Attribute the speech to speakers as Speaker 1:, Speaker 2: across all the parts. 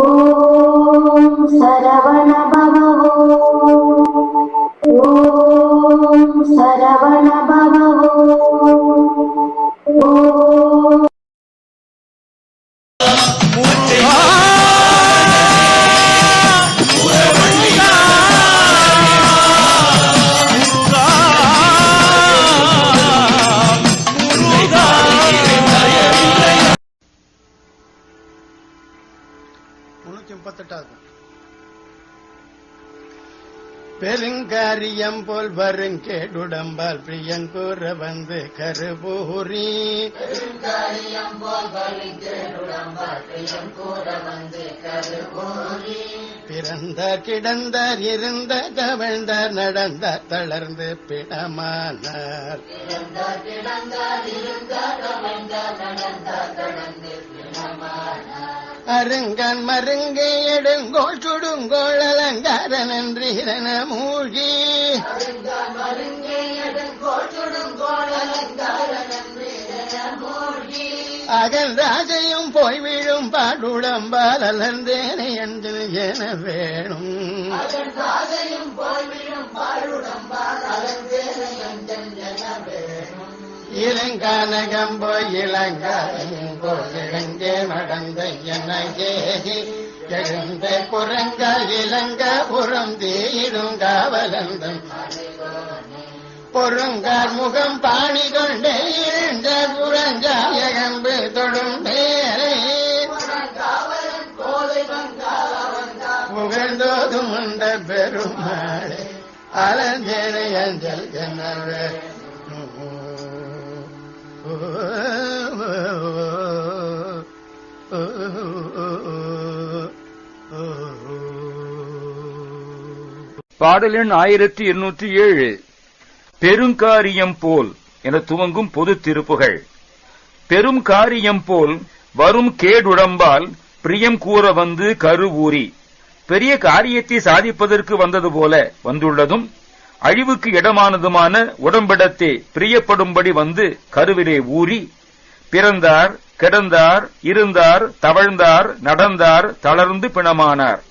Speaker 1: ஓம் சரவண பவோ ஓம் சரவண பவோ
Speaker 2: பெருங்காரியம் போல் வருங்கேடுடம்பால் பிரியங்கூற வந்து கருபூரி. பிறந்தார் கிடந்தார் இருந்த கவிழ்ந்தார் நடந்தார் தளர்ந்து பிணமானார். அருங்கன் மருங்கை எடுங்கோள் சுடுங்கோள் அலங்கார நன்றீரன மூழ்கி. அகன்றாஜையும் போய் விழும் பாடுடம்பால் அலர்ந்தேனை என்று என வேணும். இளங்கானகம் போய் இளங்காயும் போய் மடந்த எனகேகி எழுந்த குரங்க இளங்க புறம் தீடும் காவலந்தம். பொருங்கார் முகம் பாணி கொண்டே எழுந்த புறஞ்சாயகம்பு தொடும் பேரை புகழ்ந்தோதும் உண்ட பெருமாளே அலஞ்சேனை அஞ்சல் எனவே
Speaker 3: பாடல் எண் ஆயிரத்தி எண்ணூத்தி ஏழு பெருங்காரியம் போல் என துவங்கும் பொது திருப்புகள். பெரும் காரியம் போல் வரும் கேடுடம்பால் பிரியம் கூற வந்து கருவூரி பெரிய காரியத்தை சாதிப்பதற்கு வந்தது போல வந்துள்ளதும் அழிவுக்கு இடமானதுமான உடம்பிடத்தே பிரியப்படும்படி வந்து கருவிலே ஊறி. பிறந்தார் கிடந்தார் இருந்தார் தவழ்ந்தார் நடந்தார் தளர்ந்து பிணமானார்.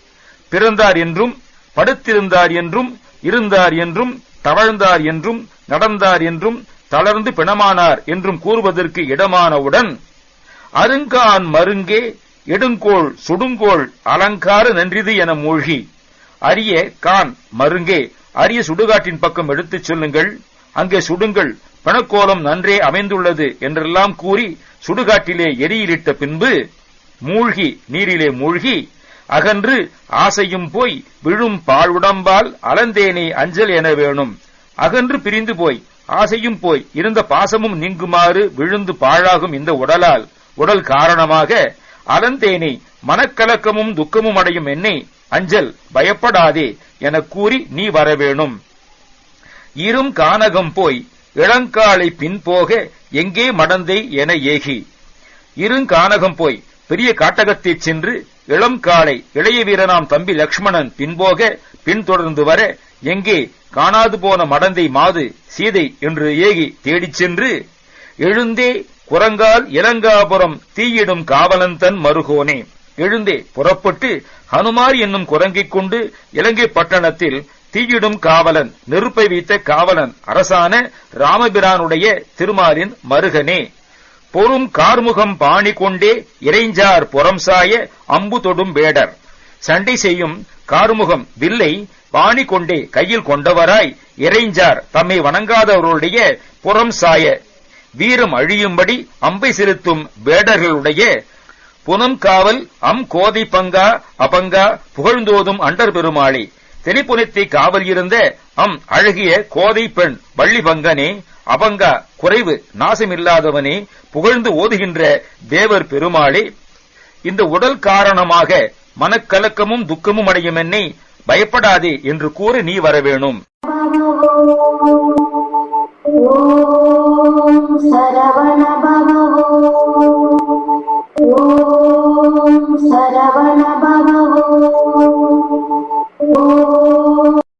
Speaker 3: பிறந்தார் என்றும் படுத்திருந்தார் என்றும் இருந்தார் என்றும் தவழ்ந்தார் என்றும் நடந்தார் என்றும் தளர்ந்து பிணமானார் என்றும் கூறுவதற்கு இடமானவுடன் அருங்கான் மருங்கே எடுங்கோள் சுடுங்கோள் அலங்கார நன்றிது என மூழ்கி அரிய கான் மருங்கே அரிய சுடுகாட்டின் பக்கம் எடுத்துச் சொல்லுங்கள் அங்கே சுடுங்கள் பணக்கோலம் நன்றே அமைந்துள்ளது என்றெல்லாம் கூறி சுடுகாட்டிலே எரியிலிட்ட பின்பு மூழ்கி நீரிலே மூழ்கி அகன்று ஆசையும் போய் விழும் பாழுடம்பால் அலந்தேனே அஞ்சல் என வேணும். அகன்று பிரிந்து போய் ஆசையும் போய் இருந்த பாசமும் நீங்குமாறு விழுந்து பாழாகும் இந்த உடலால். உடல் காரணமாக அலந்தேனே மனக்கலக்கமும் துக்கமும் அடையும் என்னை அஞ்சல் பயப்படாதே என கூறி நீ வரவேணும் இரும் கானகம் போய் இளங்காலை பின்போக எங்கே மடந்தை என ஏகி. இருங்கானகம் போய் பெரிய காட்டகத்தைச் சென்று இளம் காளை இளைய வீரனாம் தம்பி லக்ஷ்மணன் பின்போக பின்தொடர்ந்து வர எங்கே காணாது போன மடந்தை மாது சீதை என்று ஏகி தேடிச் சென்று எழுந்தே குரங்கால் இலங்காபுரம் தீயிடும் காவலன் தன் மருகோனே. எழுந்தே புறப்பட்டு ஹனுமார் என்னும் குரங்கைக் கொண்டு இலங்கை பட்டணத்தில் தீயிடும் காவலன் நெருப்பை வைத்த காவலன் அரசான ராமபிரானுடைய திருமாலின் மருகனே. பொறும் கார்முகம் பாணி கொண்டே இறைஞ்சார் புறம் சாய அம்பு தொடும் வேடர். சண்டை செய்யும் கார்முகம் வில்லை பாணி கொண்டே கையில் கொண்டவராய் இறைஞ்சார் தம்மை வணங்காதவர்களுடைய புறம் சாய. வீரம் அழியும்படி அம்பை செலுத்தும் வேடர்களுடைய புனம் காவல் அம் கோதை பங்கா அபங்கா புகழ்ந்தோதும் அண்டர் பெருமாளே. தெளிப்புனத்தை காவல் இருந்த அம் அழகிய கோதை பெண் வள்ளி பங்கனே அபங்கா குறைவு நாசமில்லாதவனே புகழ்ந்து ஓதுகின்ற தேவர் பெருமாளே இந்த உடல் காரணமாக மனக்கலக்கமும் துக்கமும் அடையும் என்னை பயப்படாதே என்று கூற நீ வரவேணும்
Speaker 1: ஓம் சரவண